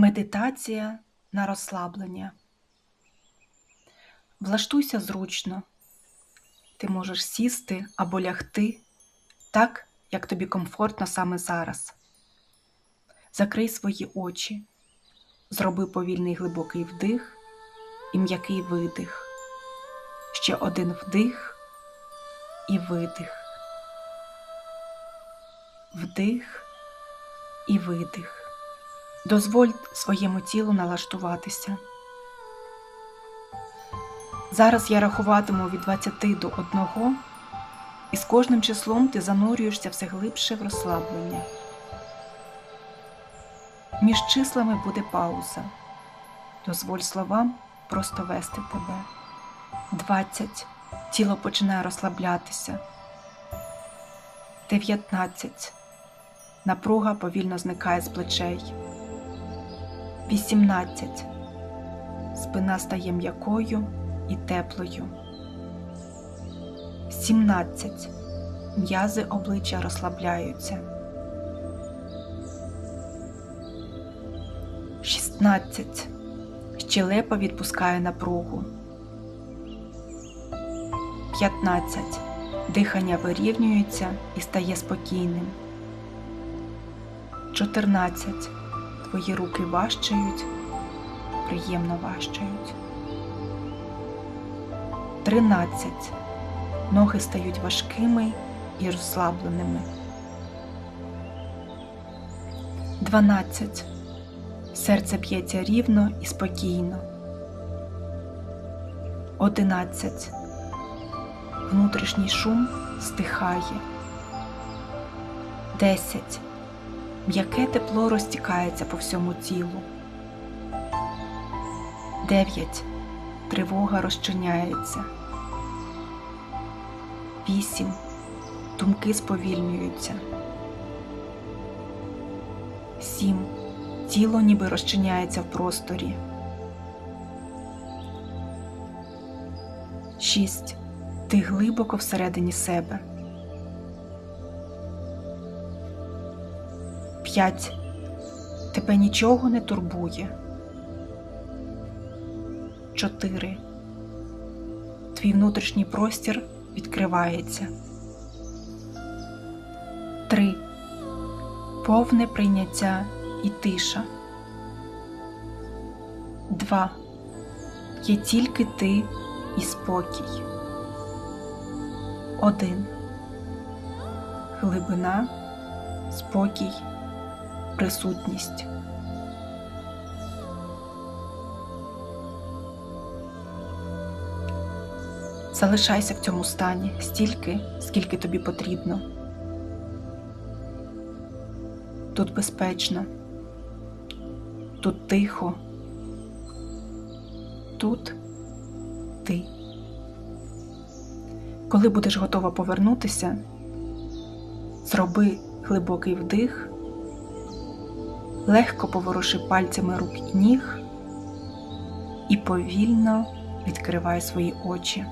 Медитація на розслаблення. Влаштуйся зручно. Ти можеш сісти або лягти так, як тобі комфортно саме зараз. Закрий свої очі, зроби повільний глибокий вдих і м'який видих. Ще один вдих і видих. Вдих і видих. Дозволь своєму тілу налаштуватися. Зараз я рахуватиму від 20 до 1, і з кожним числом ти занурюєшся все глибше в розслаблення. Між числами буде пауза. Дозволь словам просто вести тебе. 20. Тіло починає розслаблятися. 19. Напруга повільно зникає з плечей. 18. Спина стає м'якою і теплою. 17. М'язи обличчя розслабляються. 16. Щелепа відпускає напругу. 15. Дихання вирівнюється і стає спокійним. 14. Твої руки важчають, приємно важчають. 13. Ноги стають важкими і розслабленими. 12. Серце б'ється рівно і спокійно. 11. Внутрішній шум стихає. 10. М'яке тепло розтікається по всьому тілу. 9. Тривога розчиняється. 8. Думки сповільнюються. 7. Тіло ніби розчиняється в просторі. 6. Ти глибоко всередині себе. 5. Тебе нічого не турбує. 4. Твій внутрішній простір відкривається. 3. Повне прийняття і тиша. 2. Є тільки ти і спокій. 1. Глибина, спокій, присутність. Залишайся в цьому стані стільки, скільки тобі потрібно. Тут безпечно, тут тихо, тут ти. Коли будеш готова повернутися, зроби глибокий вдих, легко поворуши пальцями рук і ніг і повільно відкривай свої очі.